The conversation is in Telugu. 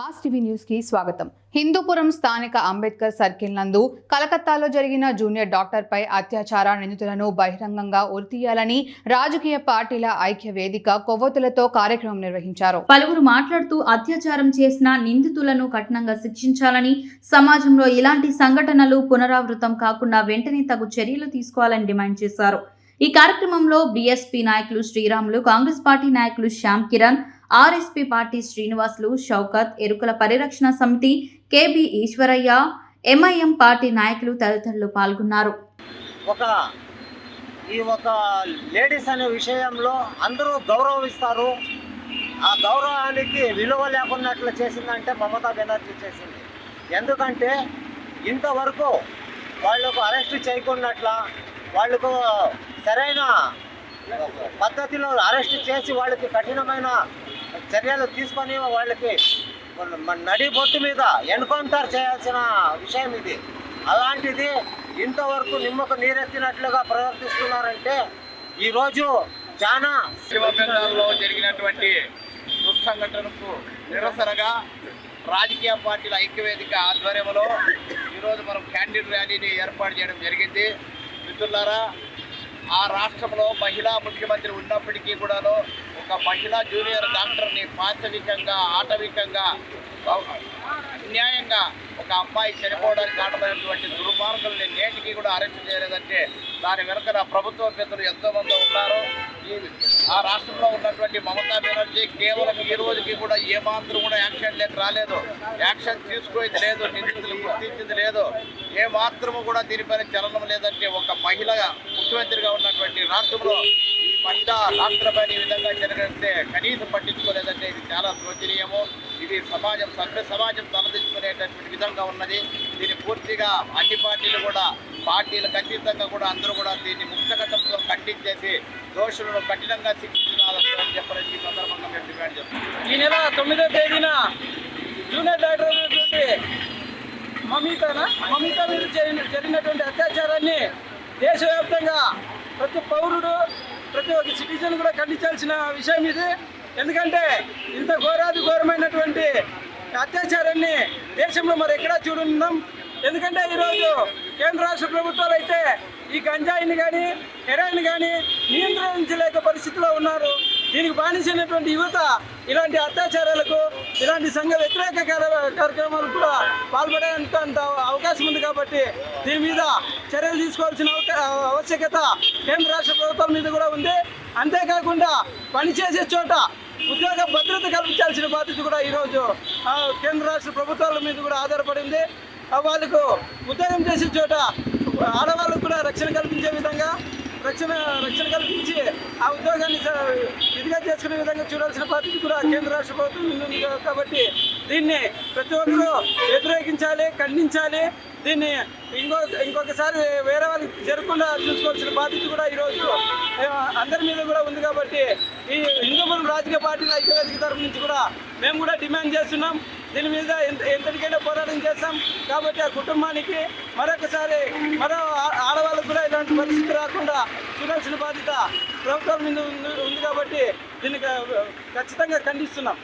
మాస్ టీవీ న్యూస్కి స్వాగతం. హిందూపురం స్థానిక అంబేద్కర్ సర్కిల్ నందు కలకత్తాలో జరిగిన జూనియర్ డాక్టర్ పై అత్యాచార నిందితులను బహిరంగంగా ఉరితీయాలని రాజకీయ పార్టీల ఐక్య వేదిక కొవ్వొత్తులతో కార్యక్రమం నిర్వహించారు. పలువురు మాట్లాడుతూ అత్యాచారం చేసిన నిందితులను కఠినంగా శిక్షించాలని సమాజంలో ఇలాంటి సంఘటనలు పునరావృతం కాకుండా వెంటనే తగు చర్యలు తీసుకోవాలని డిమాండ్ చేశారు. ఈ కార్యక్రమంలో బీఎస్పీ నాయకులు శ్రీరాములు కాంగ్రెస్ పార్టీ నాయకులు శ్యామ్ కిరణ్ ఆర్ఎస్పీ పార్టీ శ్రీనివాసులు షౌకత్ ఎరుకల పరిరక్షణ సమితి కేబి ఈశ్వరయ్య ఎంఐఎం పార్టీ నాయకులు తదితరులు పాల్గొన్నారు. ఒక ఈ ఒక లేడీస్ అనే విషయంలో అందరూ గౌరవిస్తారు. ఆ గౌరవానికి విలువ లేకున్నట్లు చేసిందంటే మమతా బెనర్జీ చేసింది. ఎందుకంటే ఇంతవరకు వాళ్ళకు అరెస్ట్ చేయకున్నట్ల వాళ్ళకు సరైన పద్ధతిలో అరెస్ట్ చేసి వాళ్ళకి కఠినమైన చర్యలు తీసుకొని వాళ్ళకి మన నడి బొట్టు మీద ఎన్కౌంటర్ చేయాల్సిన విషయం ఇది. అలాంటిది ఇంతవరకు నిమ్మకు నీరెత్తినట్లుగా ప్రవర్తిస్తున్నారంటే ఈరోజు చాలా శివబెంగాల్లో జరిగినటువంటి దుస్సంఘటనకు నిరసనగా రాజకీయ పార్టీల ఐక్యవేదిక ఆధ్వర్యంలో ఈరోజు మనం క్యాండిల్ ర్యాలీని ఏర్పాటు చేయడం జరిగింది. మిత్రులారా ఆ రాష్ట్రంలో మహిళా ముఖ్యమంత్రి ఉన్నప్పటికీ కూడాను ఒక మహిళా జూనియర్ డాక్టర్ని పాశవికంగా ఆటవికంగా అన్యాయంగా ఒక అమ్మాయి చనిపోవడానికి కారణమైనటువంటి దుర్మార్గుల్ని నేటికి కూడా అరెస్ట్ చేయలేదంటే దాని వెనుక నా ప్రభుత్వ పెద్దలు ఎంతోమంది ఉన్నారు. ఈ ఆ రాష్ట్రంలో ఉన్నటువంటి మమతా బెనర్జీ కేవలం ఈ రోజుకి కూడా ఏ మాత్రం కూడా యాక్షన్ లేక రాలేదు. యాక్షన్ తీసుకునేది లేదు నిందితులు గుర్తించింది లేదు. ఏ మాత్రము కూడా దీనిపైన చలనం లేదంటే ఒక మహిళ ముఖ్యమంత్రిగా ఉన్నటువంటి రాష్ట్రంలో ఈ మహిళ రాష్ట్రపతి ఈ విధంగా జరగడంటే కనీసం పట్టించుకోలేదంటే ఇది చాలా శోచనీయము. ఇది సమాజం సభ్య సమాజం తలదించుకునేటటువంటి విధంగా ఉన్నది. దీన్ని పూర్తిగా అన్ని పార్టీలు కూడా పార్టీలు ఖచ్చితంగా కూడా అందరూ కూడా దీన్ని ముక్తఘట్టంతో ఖండించేసి దోషులను కఠినంగా శిక్షించాలని చెప్పని ఈ సందర్భంగా మేము డిమాండ్ చేస్తున్నాం. ఈ నెల తొమ్మిదో తేదీన జూనియర్ డాక్టర్ అయినటువంటి మమితన? మమిత మీద జరిగిన జరిగినటువంటి అత్యాచారం దేశవ్యాప్తంగా ప్రతి పౌరుడు ప్రతి ఒక్క సిటిజన్ కూడా ఖండించాల్సిన విషయం ఇది. ఎందుకంటే ఇంత ఘోరాది ఘోరమైనటువంటి అత్యాచారాన్ని దేశంలో మరి ఎక్కడా చూడున్నాం ఎందుకంటే ఈరోజు కేంద్ర రాష్ట్ర ప్రభుత్వాలు అయితే ఈ గంజాయిని కానీ హెరాయిన్ కానీ నియంత్రించలేక పరిస్థితిలో ఉన్నారు. దీనికి బానిసైనటువంటి యువత ఇలాంటి అత్యాచారాలకు ఇలాంటి సంఘ వ్యతిరేక కార్యక్రమాలకు కూడా పాల్పడేంత అవకాశం ఉంది కాబట్టి దీని మీద చర్యలు తీసుకోవాల్సిన ఆవశ్యకత కేంద్ర రాష్ట్ర ప్రభుత్వం మీద కూడా ఉంది. అంతేకాకుండా పనిచేసే చోట ఉద్యోగ భద్రత కల్పించాల్సిన బాధ్యత కూడా ఈరోజు ఆ, కేంద్ర రాష్ట్ర ప్రభుత్వాల మీద కూడా ఆధారపడింది వాళ్ళకు ఉద్యోగం చేసే చోట ఆడవాళ్ళకు కూడా రక్షణ కల్పించే విధంగా రక్షణ రక్షణ కల్పించి ఆ ఉద్యోగాన్ని స- విధంగా చూడాల్సిన బాధ్యత కూడా కేంద్ర రాష్ట్ర ప్రభుత్వం ఉంది కాబట్టి దీన్ని ప్రతి ఒక్కరూ వ్యతిరేకించాలి ఖండించాలి. దీన్ని ఇంకో ఇంకొకసారి వేరే వాళ్ళకి జరగకుండా చూసుకోవాల్సిన బాధ్యత కూడా ఈరోజు అందరి మీద కూడా ఉంది కాబట్టి ఈ హిందూపురం రాజకీయ పార్టీల ఐక్యవేదిక తరఫు నుంచి కూడా మేము కూడా డిమాండ్ చేస్తున్నాం. దీని మీద ఎంత ఎంతటికైనా పోరాటం చేస్తాం కాబట్టి ఆ కుటుంబానికి మరొకసారి మరో ఆడవాళ్ళకు కూడా ఇలాంటి పరిస్థితి రాకుండా చూడాల్సిన బాధ్యత ప్రభుత్వం మీద ఉంది ఉంది కాబట్టి దీనికి ఖచ్చితంగా ఖండిస్తున్నాం.